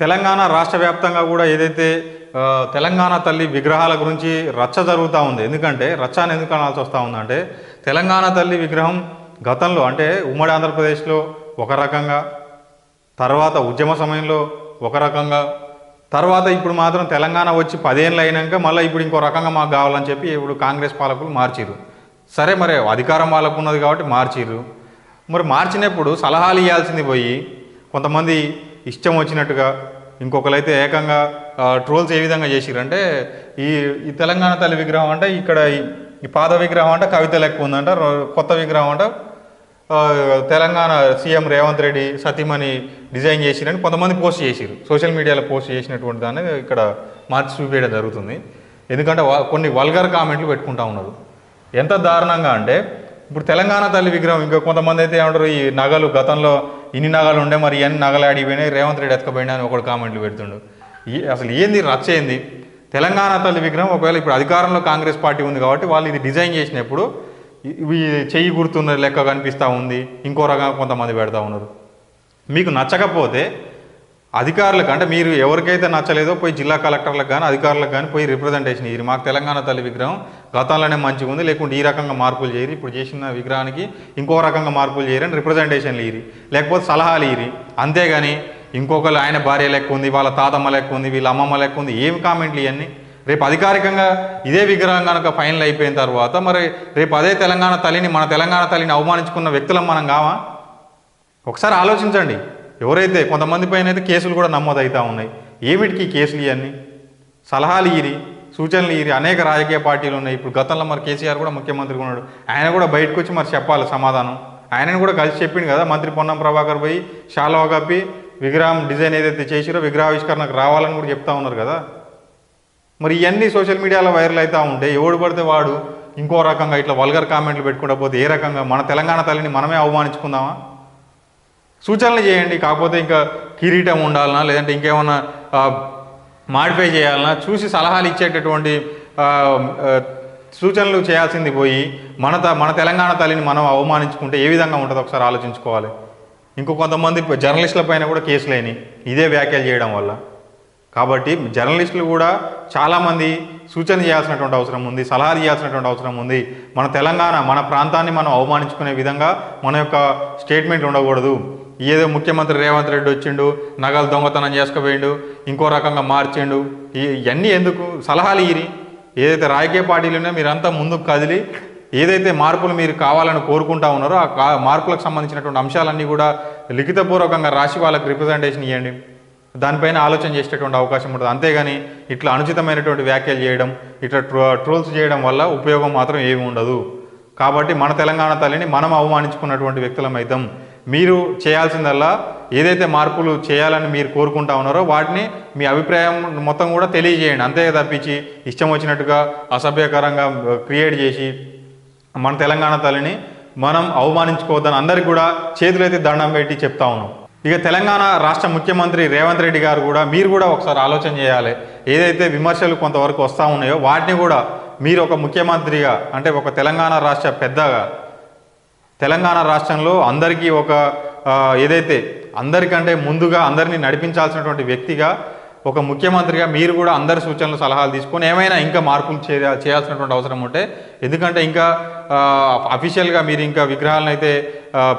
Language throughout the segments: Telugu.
తెలంగాణ రాష్ట్ర వ్యాప్తంగా కూడా ఏదైతే తెలంగాణ తల్లి విగ్రహాల గురించి రచ్చ జరుగుతూ ఉంది. ఎందుకంటే రచ్చ అని ఎందుకు అనాల్సి వస్తూ ఉందంటే తెలంగాణ తల్లి విగ్రహం గతంలో అంటే ఉమ్మడి ఆంధ్రప్రదేశ్లో ఒక రకంగా తర్వాత ఉద్యమ సమయంలో ఒక రకంగా తర్వాత ఇప్పుడు మాత్రం తెలంగాణ వచ్చి పదేళ్ళు అయినాక మళ్ళీ ఇప్పుడు ఇంకో రకంగా మాకు కావాలని చెప్పి ఇప్పుడు కాంగ్రెస్ పాలకులు మార్చిరు సరే మరి అధికారం వాళ్ళకు ఉన్నది కాబట్టి మార్చిరు మరి మార్చినప్పుడు సలహాలు ఇవ్వాల్సింది పోయి కొంతమంది ఇష్టం వచ్చినట్టుగా ఇంకొకరైతే ఏకంగా ట్రోల్స్ ఏ విధంగా చేసిరంటే ఈ ఈ తెలంగాణ తల్లి విగ్రహం అంటే ఇక్కడ ఈ- పాద విగ్రహం అంటే కవిత లెక్క ఉందంట కొత్త విగ్రహం అంటే. తెలంగాణ సీఎం రేవంత్ రెడ్డి సతీమణి డిజైన్ చేసిరని కొంతమంది పోస్ట్ చేసిరు సోషల్ మీడియాలో పోస్ట్ చేసినటువంటి దాన్ని ఇక్కడ మార్చి చూపించడం జరుగుతుంది. ఎందుకంటే కొన్ని వల్గర్ కామెంట్లు పెట్టుకుంటా ఉన్నారు. ఎంత దారుణంగా అంటే ఇప్పుడు తెలంగాణ తల్లి విగ్రహం ఇంకా కొంతమంది అయితే ఏమంటారు ఈ నగలు గతంలో ఇన్ని నగలు ఉండే మరి ఎన్ని నగలు ఆడిపోయినాయి రేవంత్ రెడ్డి ఎత్తుకపోయినా అని ఒకడు కామెంట్లు పెడుతుండు. ఈ అసలు ఏంది రచ్చ ఏంది? తెలంగాణ తల్లి విగ్రహం ఒకవేళ ఇప్పుడు అధికారంలో కాంగ్రెస్ పార్టీ ఉంది కాబట్టి వాళ్ళు ఇది డిజైన్ చేసినప్పుడు ఇవి చెయ్యి గుర్తున్న లెక్క కనిపిస్తూ ఉంది ఇంకో రకంగా కొంతమంది పెడతా ఉన్నారు. మీకు నచ్చకపోతే అధికారులకు అంటే మీరు ఎవరికైతే నచ్చలేదో పోయి జిల్లా కలెక్టర్లకు కానీ అధికారులకు కానీ పోయి రిప్రజెంటేషన్ ఇయ్యి మాకు తెలంగాణ తల్లి విగ్రహం గతంలోనే మంచిగా ఉంది. లేకుంటే ఈ రకంగా మార్పులు చేయరు. ఇప్పుడు చేసిన విగ్రహానికి ఇంకో రకంగా మార్పులు చేయరని రిప్రజెంటేషన్లు ఇరి లేకపోతే సలహాలు ఇరి అంతేగాని ఇంకొకరు ఆయన భార్య లెక్క ఉంది వాళ్ళ తాతమ్మ లెక్క ఉంది వీళ్ళ అమ్మమ్మ లెక్క ఉంది ఏం కామెంట్లు ఇవన్నీ రేపు అధికారికంగా ఇదే విగ్రహం కనుక ఫైనల్ అయిపోయిన తర్వాత మరి రేపు అదే తెలంగాణ తల్లిని మన తెలంగాణ తల్లిని అవమానించుకున్న వ్యక్తులం మనం కావా? ఒకసారి ఆలోచించండి. ఎవరైతే కొంతమంది పైన అయితే కేసులు కూడా నమోదవుతూ ఉన్నాయి ఏమిటికి కేసులు ఇవన్నీ సలహాలు ఇరి సూచనలు ఇరి అనేక రాజకీయ పార్టీలు ఉన్నాయి. ఇప్పుడు గతంలో మరి కేసీఆర్ కూడా ముఖ్యమంత్రిగా ఉన్నాడు. ఆయన కూడా బయటకు వచ్చి మరి చెప్పాలి సమాధానం. ఆయనను కూడా కలిసి చెప్పిండు కదా మంత్రి పొన్నం ప్రభాకర్ పోయి షాలో కప్పి విగ్రహం డిజైన్ ఏదైతే చేసిరో విగ్రహావిష్కరణకు రావాలని కూడా చెప్తా ఉన్నారు కదా. మరి ఇవన్నీ సోషల్ మీడియాలో వైరల్ అవుతూ ఉంటే ఎవడు పడితే వాడు ఇంకో రకంగా ఇట్లా వల్గర్ కామెంట్లు పెట్టుకుంటా పోతే ఏ రకంగా మన తెలంగాణ తల్లిని మనమే అవమానించుకుందామా? సూచనలు చేయండి. కాకపోతే ఇంకా కిరీటం ఉండాలనా లేదంటే ఇంకేమన్నా మాడిఫై చేయాలన్నా చూసి సలహాలు ఇచ్చేటటువంటి సూచనలు చేయాల్సింది పోయి మన త- మన తెలంగాణ తల్లిని మనం అవమానించుకుంటే ఏ విధంగా ఉంటుందో ఒకసారి ఆలోచించుకోవాలి. ఇంకో కొంతమంది జర్నలిస్టుల పైన కూడా కేసులేని ఇదే వ్యాఖ్యలు చేయడం వల్ల. కాబట్టి జర్నలిస్టులు కూడా చాలామంది సూచన చేయాల్సినటువంటి అవసరం ఉంది సలహాలు చేయాల్సినటువంటి అవసరం ఉంది. మన తెలంగాణ మన ప్రాంతాన్ని మనం అవమానించుకునే విధంగా మన యొక్క స్టేట్మెంట్ ఉండకూడదు. ఏదో ముఖ్యమంత్రి రేవంత్ రెడ్డి వచ్చిండు నగలు దొంగతనం చేసుకుపోయిండు ఇంకో రకంగా మార్చిండు. ఇవన్నీ ఎందుకు? సలహాలు ఇరి ఏదైతే రాజకీయ పార్టీలు ఉన్నాయో మీరంతా ముందుకు కదిలి ఏదైతే మార్పులు మీరు కావాలని కోరుకుంటా ఉన్నారో ఆ కా- మార్పులకు సంబంధించినటువంటి అంశాలన్నీ కూడా లిఖితపూర్వకంగా రాసి వాళ్ళకి రిప్రజెంటేషన్ ఇవ్వండి దానిపైన ఆలోచన చేసేటటువంటి అవకాశం ఉంటుంది. అంతేగాని ఇట్లా అనుచితమైనటువంటి వ్యాఖ్యలు చేయడం ఇట్లా ట్రో ట్రోల్స్ చేయడం వల్ల ఉపయోగం మాత్రం ఏమి ఉండదు. కాబట్టి మన తెలంగాణ తల్లిని మనం అవమానించుకున్నటువంటి వ్యక్తులం అవుతాం మీరు చేయాల్సిందల్లా ఏదైతే మార్పులు చేయాలని మీరు కోరుకుంటా ఉన్నారో వాటిని మీ అభిప్రాయం మొత్తం కూడా తెలియజేయండి. అంతే తప్పించి ఇష్టం వచ్చినట్టుగా అసభ్యకరంగా క్రియేట్ చేసి మన తెలంగాణ తల్లిని మనం అవమానించుకోవద్దని అందరికి కూడా చేతులైతే దండం పెట్టి చెప్తా ఉన్నాం. ఇక తెలంగాణ రాష్ట్ర ముఖ్యమంత్రి రేవంత్ రెడ్డి గారు కూడా మీరు కూడా ఒకసారి ఆలోచన చేయాలి. ఏదైతే విమర్శలు కొంతవరకు వస్తూ ఉన్నాయో వాటిని కూడా మీరు ఒక ముఖ్యమంత్రిగా అంటే ఒక తెలంగాణ రాష్ట్ర పెద్దగా తెలంగాణ రాష్ట్రంలో అందరికీ ఒక ఏదైతే అందరికంటే ముందుగా అందరినీ నడిపించాల్సినటువంటి వ్యక్తిగా ఒక ముఖ్యమంత్రిగా మీరు కూడా అందరి సూచనలు సలహాలు తీసుకొని ఏమైనా ఇంకా మార్పులు చేయ చేయాల్సినటువంటి అవసరం ఉంటే ఎందుకంటే ఇంకా అఫీషియల్గా మీరు ఇంకా విగ్రహాలను అయితే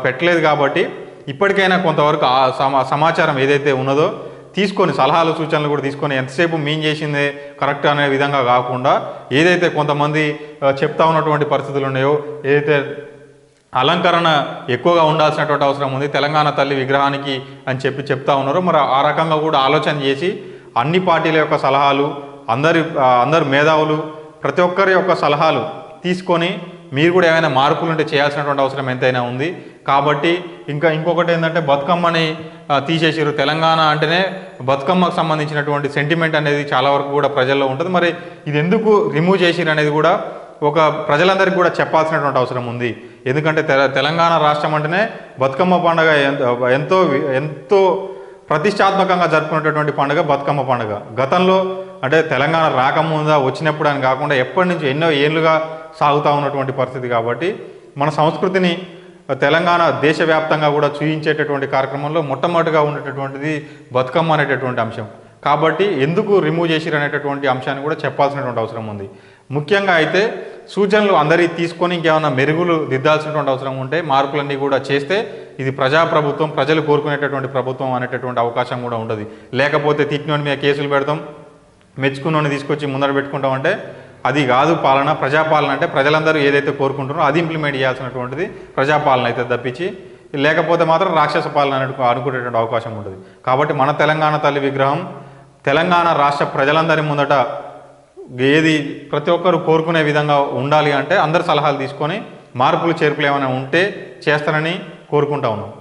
పెట్టలేదు కాబట్టి ఇప్పటికైనా కొంతవరకు ఆ సమా సమాచారం ఏదైతే ఉన్నదో తీసుకొని సలహాలు సూచనలు కూడా తీసుకొని ఎంతసేపు మీన్ చేసిందే కరెక్ట్ అనే విధంగా కాకుండా ఏదైతే కొంతమంది చెప్తా ఉన్నటువంటి పరిస్థితులు ఉన్నాయో ఏదైతే అలంకరణ ఎక్కువగా ఉండాల్సినటువంటి అవసరం ఉంది. తెలంగాణ తల్లి విగ్రహానికి అని చెప్పి చెప్తా ఉన్నారు. మరి ఆ రకంగా కూడా ఆలోచన చేసి అన్ని పార్టీల యొక్క సలహాలు అందరి అందరు మేధావులు ప్రతి ఒక్కరి యొక్క సలహాలు తీసుకొని మీరు కూడా ఏమైనా మార్పులు ఉంటే చేయాల్సినటువంటి అవసరం ఎంతైనా ఉంది. కాబట్టి ఇంకా ఇంకొకటి ఏంటంటే బతుకమ్మని తీసేసారు తెలంగాణ అంటేనే బతుకమ్మకు సంబంధించినటువంటి సెంటిమెంట్ అనేది చాలా వరకు కూడా ప్రజల్లో ఉంటుంది. మరి ఇది ఎందుకు రిమూవ్ చేసిరు అనేది కూడా ఒక ప్రజలందరికీ కూడా చెప్పాల్సినటువంటి అవసరం ఉంది. ఎందుకంటే తెల- తెలంగాణ రాష్ట్రం అంటేనే బతుకమ్మ పండుగ ఎంతో ఎంతో ప్రతిష్టాత్మకంగా జరుపుకునేటటువంటి పండుగ బతుకమ్మ పండుగ. గతంలో అంటే తెలంగాణ రాకముందా వచ్చినప్పుడు అని కాకుండా ఎప్పటి నుంచి ఎన్నో ఏళ్ళుగా సాగుతూ ఉన్నటువంటి పరిస్థితి కాబట్టి మన సంస్కృతిని తెలంగాణ దేశవ్యాప్తంగా కూడా చూయించేటటువంటి కార్యక్రమంలో మొట్టమొదటిగా ఉండేటటువంటిది బతుకమ్మ అనేటటువంటి అంశం. కాబట్టి ఎందుకు రిమూవ్ చేసిరు అనేటటువంటి అంశాన్ని కూడా చెప్పాల్సినటువంటి అవసరం ఉంది. ముఖ్యంగా అయితే సూచనలు అందరి తీసుకొని ఇంకేమైనా మెరుగులు దిద్దాల్సినటువంటి అవసరం ఉంటే మార్పులన్నీ కూడా చేస్తే ఇది ప్రజాప్రభుత్వం ప్రజలు కోరుకునేటటువంటి ప్రభుత్వం అనేటటువంటి అవకాశం కూడా ఉండదు. లేకపోతే తిట్టినోడి మీద కేసులు పెడతాం మెచ్చుకున్నోని తీసుకొచ్చి ముందర పెట్టుకుంటాం అంటే అది కాదు పాలన. ప్రజాపాలన అంటే ప్రజలందరూ ఏదైతే కోరుకుంటున్నారో అది ఇంప్లిమెంట్ చేయాల్సినటువంటిది ప్రజాపాలన అయితే తప్పించి లేకపోతే మాత్రం రాక్షస పాలన అనుకునేటువంటి అవకాశం ఉంటుంది కాబట్టి మన తెలంగాణ తల్లి విగ్రహం తెలంగాణ రాష్ట్ర ప్రజలందరి ముందట ఏది ప్రతి ఒక్కరు కోరుకునే విధంగా ఉండాలి అంటే అందరి సలహాలు తీసుకొని మార్పులు చేర్పులు ఏమైనా ఉంటే చేస్తారని కోరుకుంటా ఉన్నాం.